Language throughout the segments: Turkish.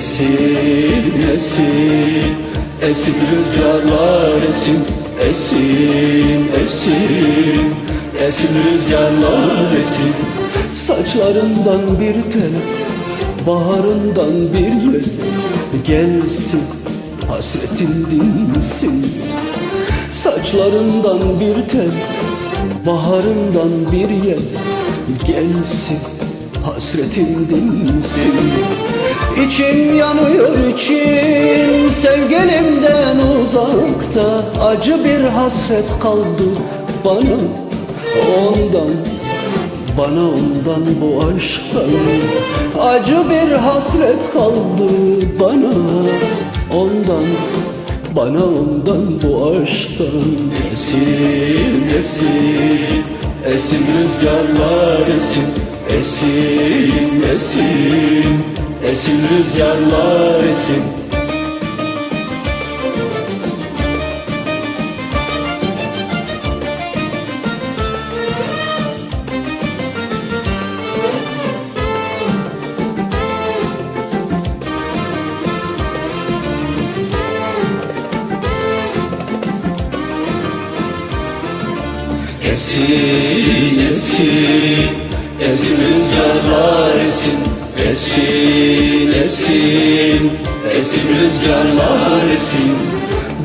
Esin esin Esin rüzgarlar esin Esin esin Esin rüzgarlar esin. Saçlarından bir tel Baharından bir yel Gelsin hasretin dinsin Saçlarından bir tel Baharından bir yel Gelsin hasretin dinsin İçim yanıyor içim. Sevgilimden uzakta Acı bir hasret kaldı bana. Ondan bana ondan bu aşktan Acı bir hasret kaldı bana. Ondan bana ondan bu aşktan Esin esin. Esin rüzgarlar esin Esin esin Esin rüzgarlar esin. Esin esin Esin esin rüzgarlar esin.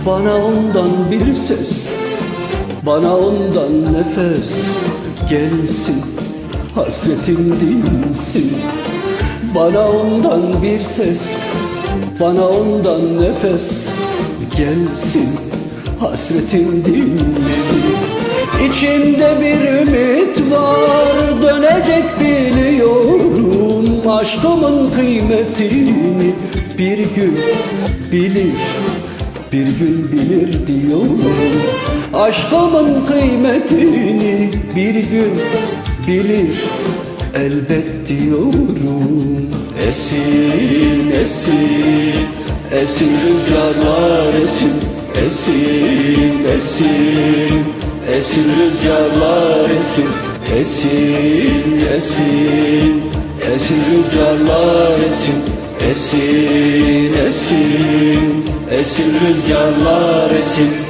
Bana ondan bir ses Bana ondan nefes. Gelsin Hasretim dinsin. Bana ondan bir ses Bana ondan nefes. Gelsin Hasretim dinsin. İçimde bir ümit var Dönecek biliyorum Aşkımın kıymetini Bir gün bilir Bir gün bilir diyorum. Aşkımın kıymetini Bir gün bilir Elbet diyorum. Esin esin Esin rüzgarlar esin. Esin esin Esin rüzgarlar esin. Esin esin Esin rüzgarlar esin Esin esin. Esin rüzgarlar esin